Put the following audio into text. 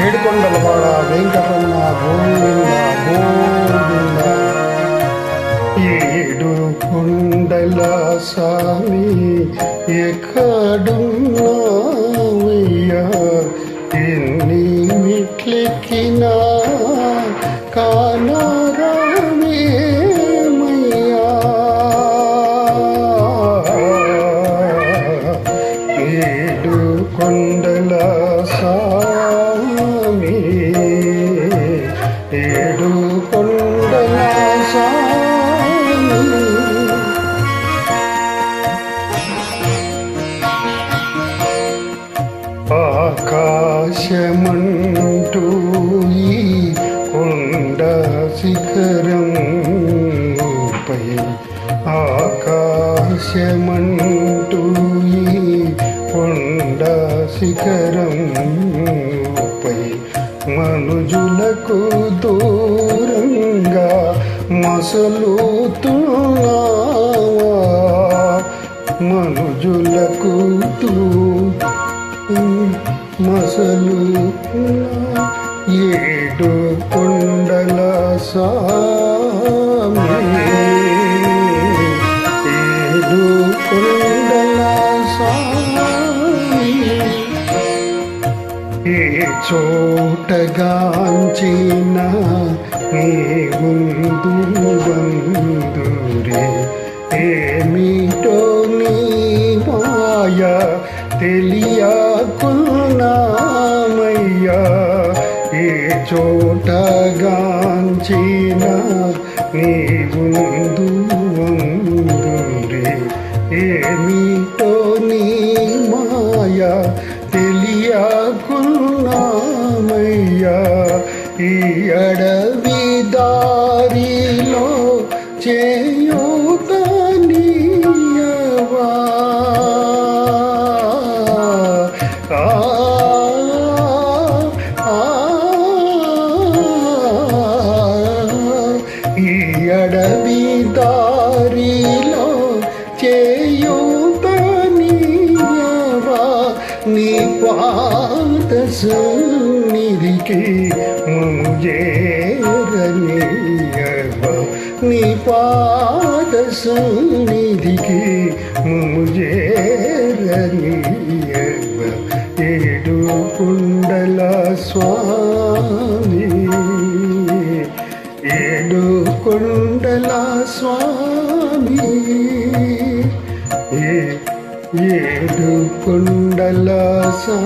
ఏడుకొండలవాడ వెంకటన్న గోవింద గోవింద. ఏడు కొండల స్వామి ఎక్కడున్నావయ్యా? ఎన్ని మెట్లెక్కినా ఆకాశమంటూ ఈ కొండ శిఖరంపై ఆకాశమంటూ ఈ కొండ శిఖరం పై మనుజులకు దూరంగా మసలుతున్నావా మనుజులకు దూరం మసలు ఏడు కొండల స్వామి ఏడు కొండల స్వామి ఏ చోటగాంచిన నీ ముందు బంధురే తెలియకున్నామయ్యా ఏ చోటగాంచిన నీ ముందు ఏమిటో నీ మాయా తెలియకున్నామయ్యా. ఈ అడవి దారిలో చేయూతనీయవా చేయూతనీయవా నీ పాత సునిధికి ముజేరనీయవా నీ పాత సునిధికి ముజేరనీయవా ఏడు కొండల సా